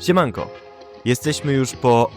Siemanko, jesteśmy już po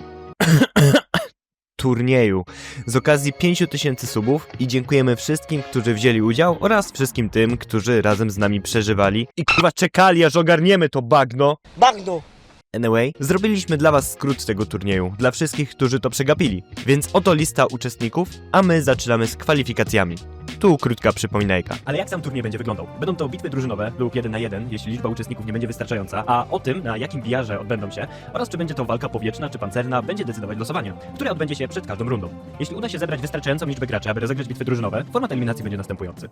turnieju z okazji 5000 subów i dziękujemy wszystkim, którzy wzięli udział oraz wszystkim tym, którzy razem z nami przeżywali i kurwa czekali aż ogarniemy to bagno. Bagno! Anyway, zrobiliśmy dla was skrót tego turnieju, dla wszystkich, którzy to przegapili. Więc oto lista uczestników, a my zaczynamy z kwalifikacjami. Tu krótka przypominajka. Ale jak sam turniej będzie wyglądał? Będą to bitwy drużynowe lub jeden na jeden, jeśli liczba uczestników nie będzie wystarczająca, a o tym, na jakim VR-ze odbędą się oraz czy będzie to walka powietrzna czy pancerna, będzie decydować losowanie, które odbędzie się przed każdą rundą. Jeśli uda się zebrać wystarczającą liczbę graczy, aby rozegrać bitwy drużynowe, format eliminacji będzie następujący.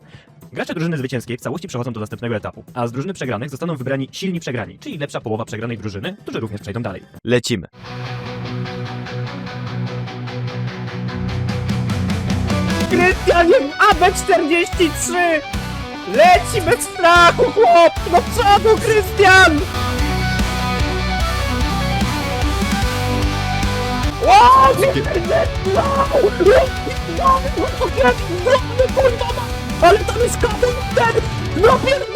Gracze drużyny zwycięskiej w całości przechodzą do następnego etapu, a z drużyny przegranych zostaną wybrani silni przegrani, czyli lepsza połowa przegranej drużyny, którzy również przejdą dalej. Lecimy. Krystianie, AB43! Leci bez strachu, chłop! Do przodu, Krystian! Wow! Ale tam jest kabel! Napierdala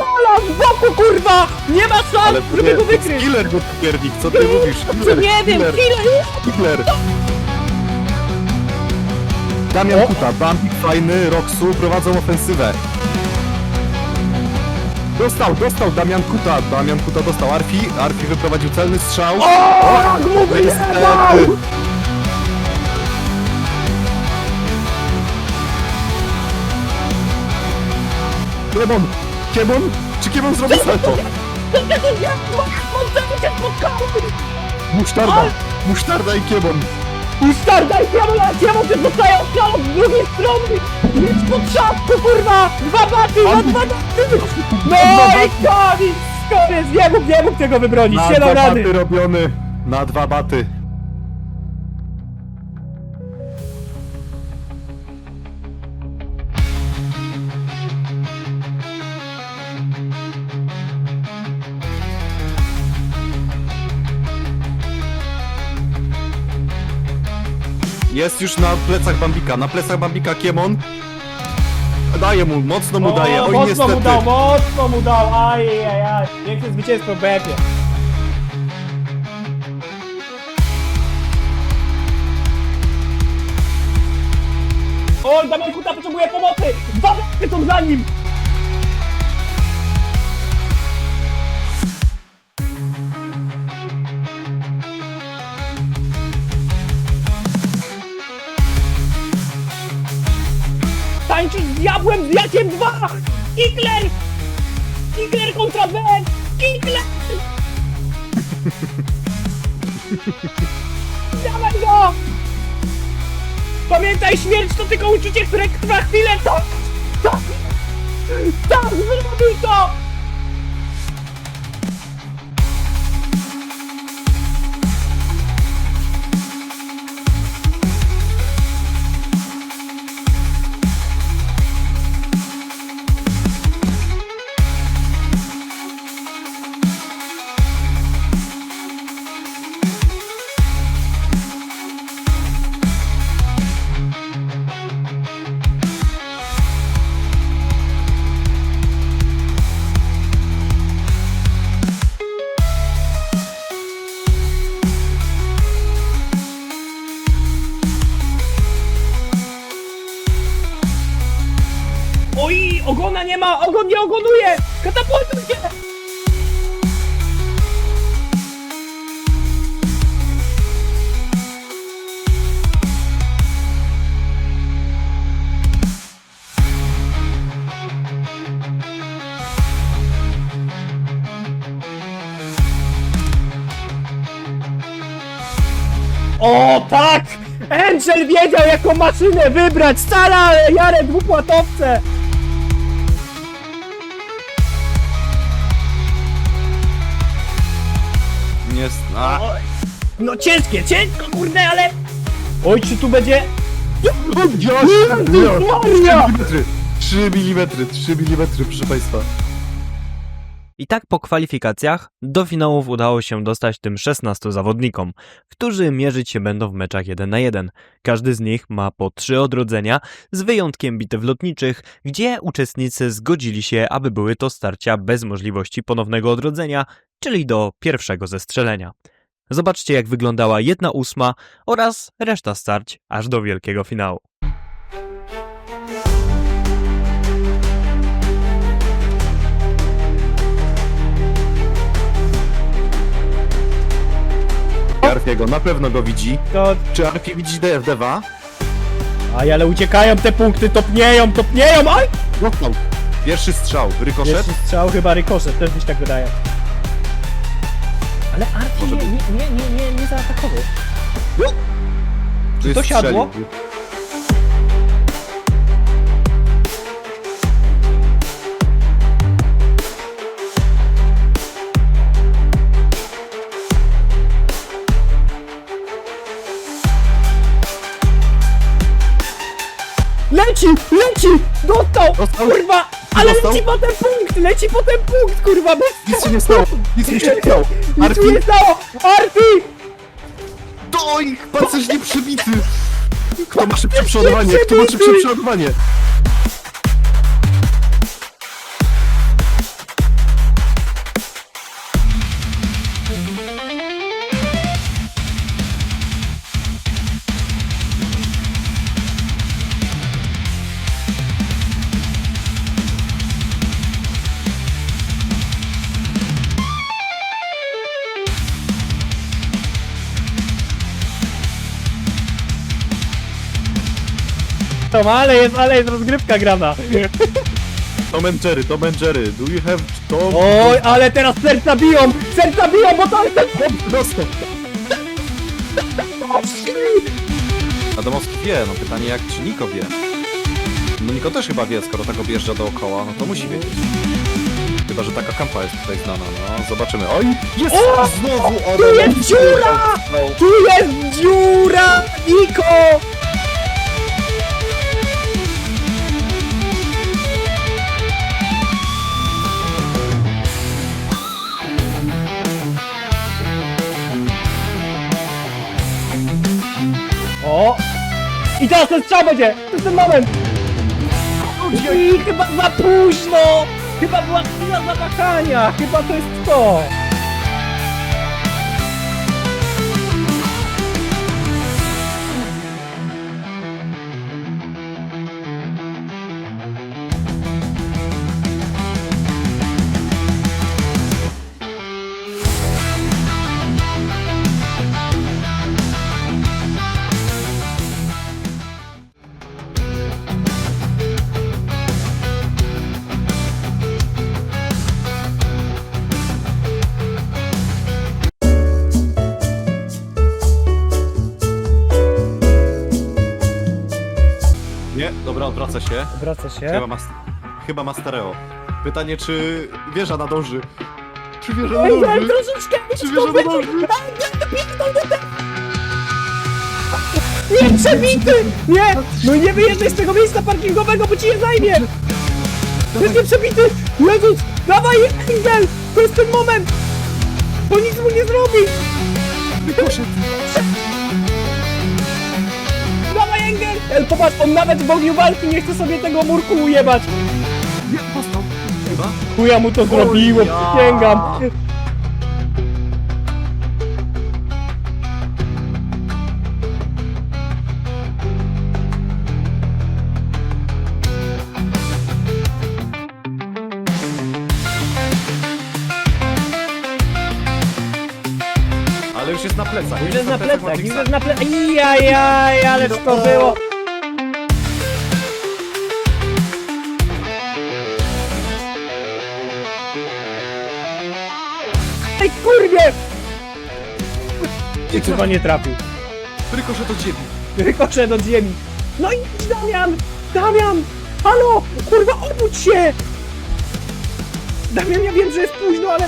z boku, kurwa! Nie ma szans, żeby go wykryć! Killer go piernik, co ty mówisz? Killer, Nie wiem, killer, killer. Damian! Kuta, Bambik fajny, Roxu prowadzą ofensywę. Dostał, dostał Damian Kuta, Damian Kuta dostał Arfi, Arfi wyprowadził celny strzał. O, jak mu wyjebał! Niestety. Kiemon, Kiemon, czy Kiemon zrobi salto? Musztarda, musztarda i Kiemon. Musztarda i diabła się dostaje od z drugiej strony! Jest pod szatku, kurwa! Dwa baty, na dwa baty! No i koniec! Koniec! Nie mógł, nie mógł tego wybronić, Na nie dał dwa baty robiony, na dwa baty. Jest już na plecach Bambika, na plecach Bambika Kiemon. Daje mu, mocno mu daje, oj mocno niestety. mu dał, mocno mu dał, ajajaj, piękne zwycięstwo w BF-ie. Oj, Damian Kuta potrzebuje pomocy! Dwa są za nim! Tańczyć z diabłem, z Jakiem 2! Hitler! Hitler kontra Ben! Hitler! Dawaj go! Pamiętaj, śmierć to tylko uczucie, które trwa chwilę, to... Tak! Tak, zrobił to! Angel wiedział jaką maszynę wybrać! Stara Jarę dwupłatowce! Nie, a, Oj. No ciężkie, ciężko kurde, ale... Oj, czy tu będzie... Jezus Maria! 3 mm, 3 mm, proszę Państwa. I tak po kwalifikacjach do finałów udało się dostać tym 16 zawodnikom, którzy mierzyć się będą w meczach 1 na 1. Każdy z nich ma po 3 odrodzenia, z wyjątkiem bitew lotniczych, gdzie uczestnicy zgodzili się, aby były to starcia bez możliwości ponownego odrodzenia, czyli do pierwszego zestrzelenia. Zobaczcie jak wyglądała jedna ósma oraz reszta starć aż do wielkiego finału. Arfiego, na pewno go widzi. To... Czy Arfi widzi DFD-wa? Aj, ale uciekają te punkty, topnieją, topnieją, aj! Dostał. Pierwszy strzał, rykoszet. Pierwszy strzał chyba rykoszet, też mi się tak wydaje. Ale Może nie, nie, nie, nie, nie, zaatakował. Czy to siadło? Leci! Dostał! Dostał? Kurwa! Ale Dostał? leci po ten punkt! Leci po ten punkt, kurwa! Bez Nic się nie stało, nic mi się nie stało. Nic Arfi, tu nie stało! Arfi! doj! Pancerz nie przebity! Kto ma szybsze przeładowanie? Kto ma szybsze przeładowanie? Tom, ale jest, ale jest rozgrywka grana. Tom and Jerry, Tom and Jerry, do you have Tom? Oj, ale teraz serca biją! Serca biją, bo to jest ten... Dostał. Adamowski wie, no pytanie jak czy Niko wie. No Niko też chyba wie, skoro tak objeżdża dookoła, no to musi wiedzieć. Chyba, że taka kampa jest tutaj znana, no zobaczymy. Oj, jest! O! Znowu Tu jest dziura! Tu jest dziura! Niko! I teraz ten strzał będzie! To jest ten moment! I chyba za późno! Chyba była chwila zawahania! Chyba to jest to! Odwraca się. Wraca się. Chyba ma, chyba ma stereo. Pytanie, czy wieża nadąży? Czy wieża nadąży? troszeczkę! Czy wieża nadąży? Nie, przebity! Nie! No nie wyjeżdżaj z tego miejsca parkingowego, bo ci je zajmie! Jest nie przebity! Jezus! Dawaj, Engel! To jest ten moment! Bo nic mu nie zrobi! Dawaj, El, popatrz, on nawet w ogniu walki nie chce sobie tego murku ujebać! Nie, dostał. Chyba? Chuja mu to zrobiło, ja. przysięgam! Ale już jest na plecach. Już jest na plecach, już jest na plecach. Ijajaj, ależ to było! Ej, kurwie! I chyba nie trafił. Rykoszet od ziemi. Rykosze do ziemi. No i Damian! Damian! Halo! Kurwa, obudź się! Damian, ja wiem, że jest późno, ale...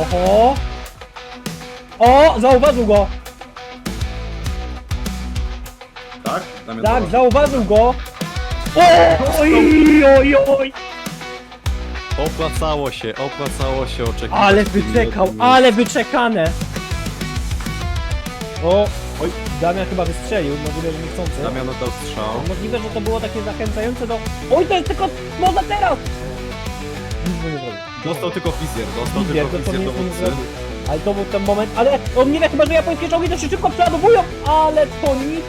Oho! O, zauważył go! Tak? Damian Tak, zauważył. zauważył go! O, oj, oj, oj! Opłacało się, opłacało się oczekiwać. Ale wyczekał, ale wyczekane! O, oj, Damian chyba wystrzelił, możliwe, że niechcący. Damian oddał strzał. Możliwe, że to było takie zachęcające do... Oj, to jest tylko... Może teraz! Nic mu nie zrobił. Dostał tylko fizjer, dostał Wizjer, tylko fizjer nic mu nie dowódcy. zrobił. Ale to był ten moment, ale on nie wie chyba, że japońskie czołgi to się szybko przeładowują, ale to nic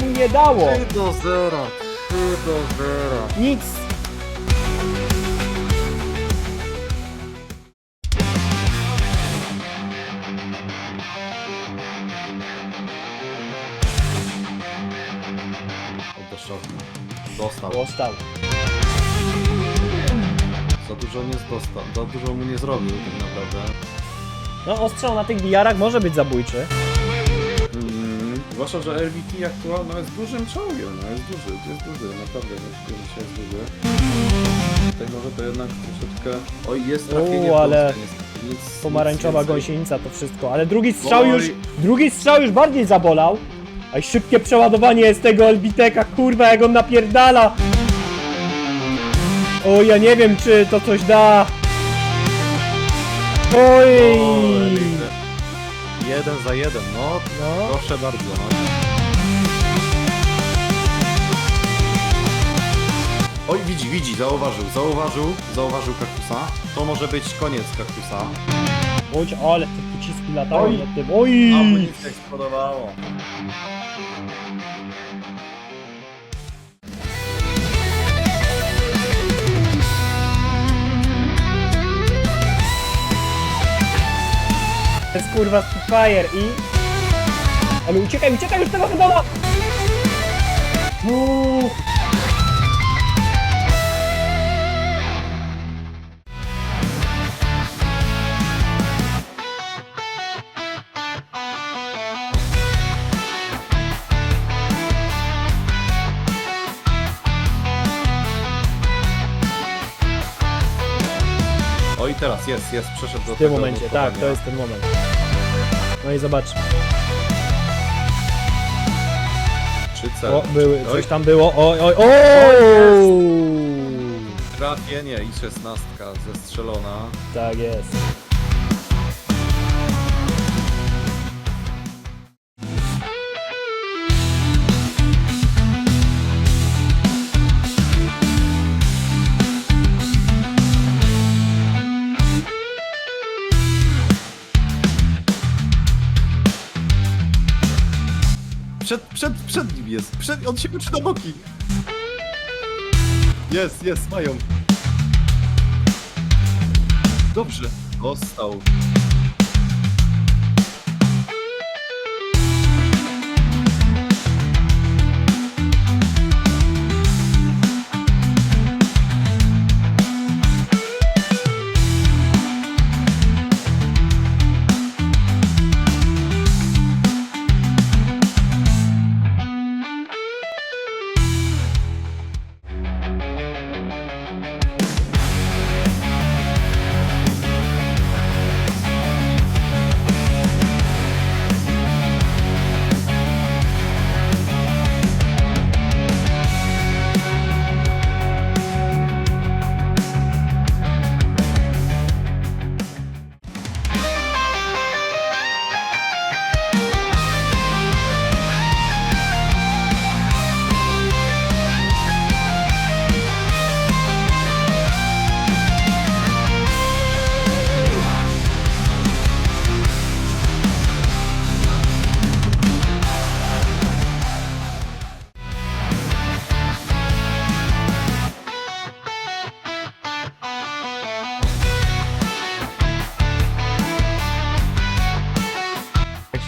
mu nie dało. 3 do 0, 3 do 0. Nic. Dostał. Dostał. Dostał. Za dużo nie dostał, za dużo mu nie zrobił tak naprawdę. No ostrzał na tych bijarach może być zabójczy. Zwłaszcza, że LVT aktualnie jest dużym czołgiem, no jest duży, jest duży, naprawdę, no, dzisiaj jest duży. Tutaj może to jednak troszeczkę... Oj, jest trafienie U, ale niestety, nic, Pomarańczowa nic gąsienica to wszystko, ale drugi strzał już, drugi strzał już bardziej zabolał. A i szybkie przeładowanie z tego Elbiteka, kurwa jak on napierdala. O, ja nie wiem czy to coś da. Oj. Jeden za jeden, no No. proszę bardzo. No. Oj, widzi, widzi, zauważył, zauważył, zauważył kaktusa. To może być koniec kaktusa. Oj, ale te pociski latają Oj. nad tym. Oj. Amunicja eksplodowało. To jest kurwa Spitfire i... Ale uciekaj, uciekaj już tego chyba! Uuu. Jest, jest, przeszedł do W tym tego momencie, tak, to jest ten moment. No i zobacz. Trzy cele. O, były, Oj, coś tam było. Oj, oj, oj! Trafienie i szesnastka zestrzelona. Tak jest. Przed, przed, przed nim jest. Przed, on się patrzy na boki. Jest, jest, mają. Dobrze. Dostał.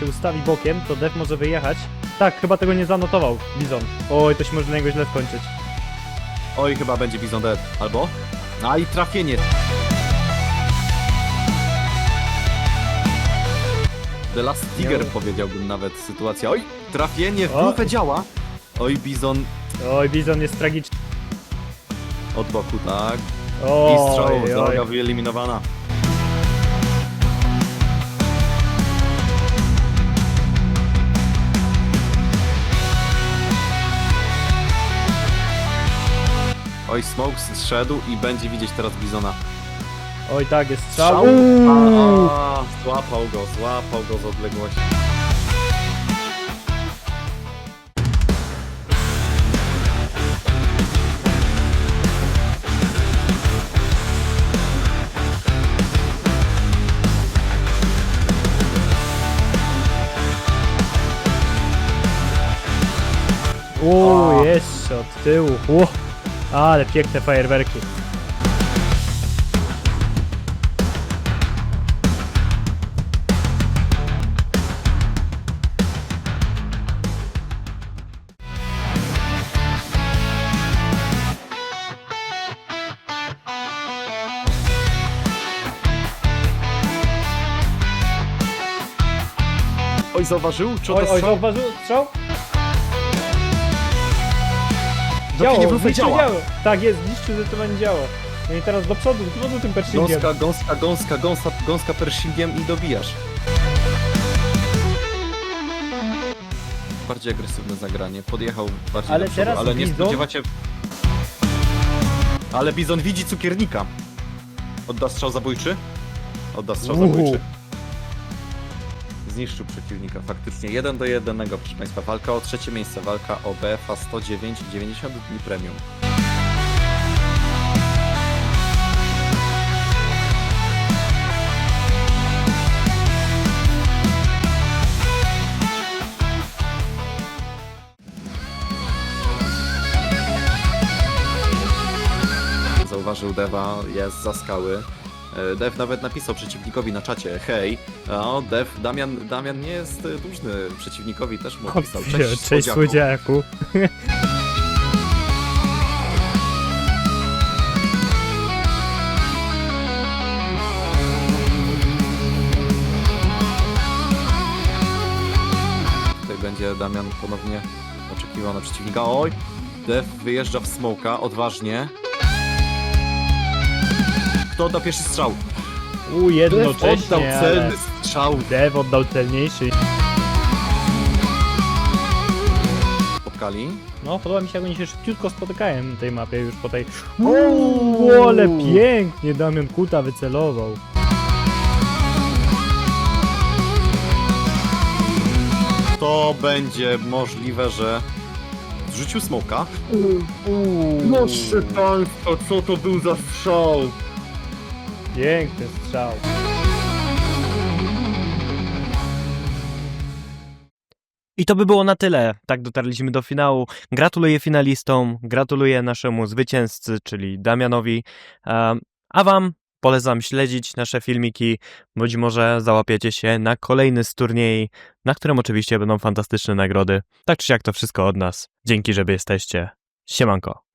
Się ustawi bokiem, to Def może wyjechać. Tak, chyba tego nie zanotował Bizon. Oj, to się może na niego źle skończyć. Oj, chyba będzie Bison Dead. Albo? A i trafienie. The Last Tiger Miał- powiedziałbym nawet sytuacja. Oj, trafienie w O. lufę działa. Oj, Bizon Oj, Bizon jest tragiczny. od boku, tak. I strzał, oj. droga wyeliminowana. Oj, Smoke zszedł i będzie widzieć teraz Bizona. Oj tak, jest strzał. Złapał go, złapał go z odległości. O, jeszcze od tyłu. Ło ale piękne fajerwerki. Oj, zauważył? Czy Oj, oj, zauważył strzał? Dopiero nie wrócę, zniszczył działa. działo. Tak jest, zniszczył zdecydowanie działo. No i teraz do przodu, do przodu tym pershingiem. Gąska, gąska, gąska, gąska, gąska pershingiem i dobijasz. Bardziej agresywne zagranie, podjechał bardziej Ale do przodu, teraz ale nie Bizon- spodziewacie... Ale Bizon widzi cukiernika. Odda strzał zabójczy? Odda strzał Uhu. zabójczy. Zniszczył przeciwnika, faktycznie. Jeden do jednego, proszę Państwa. Walka o trzecie miejsce, walka o BFA 109 i 90 dni premium. Zauważył Deva, jest za skały. E, Dev nawet napisał przeciwnikowi na czacie, hej, o, Dev, Damian, Damian nie jest e, dłużny, przeciwnikowi też mu napisał, cześć, Cześć, cześć słodziaku. słodziaku. Tutaj będzie Damian ponownie oczekiwał na przeciwnika, oj, Dev wyjeżdża w smoka, odważnie. Kto odda pierwszy strzał? U, jednocześnie, oddał ale celny strzał. Dev oddał celniejszy. Spotkali. No, podoba mi się, jak oni się szybciutko spotykają na tej mapie już po tej... Uuu, ale pięknie Damian Kuta wycelował. To będzie możliwe, że zrzucił smoka. Proszę Państwa, co to był za strzał? Piękny strzał. I to by było na tyle. Tak dotarliśmy do finału. Gratuluję finalistom, gratuluję naszemu zwycięzcy, czyli Damianowi. A wam polecam śledzić nasze filmiki. Być może załapiecie się na kolejny z turniej, na którym oczywiście będą fantastyczne nagrody. Tak czy siak to wszystko od nas. Dzięki, że jesteście. Siemanko.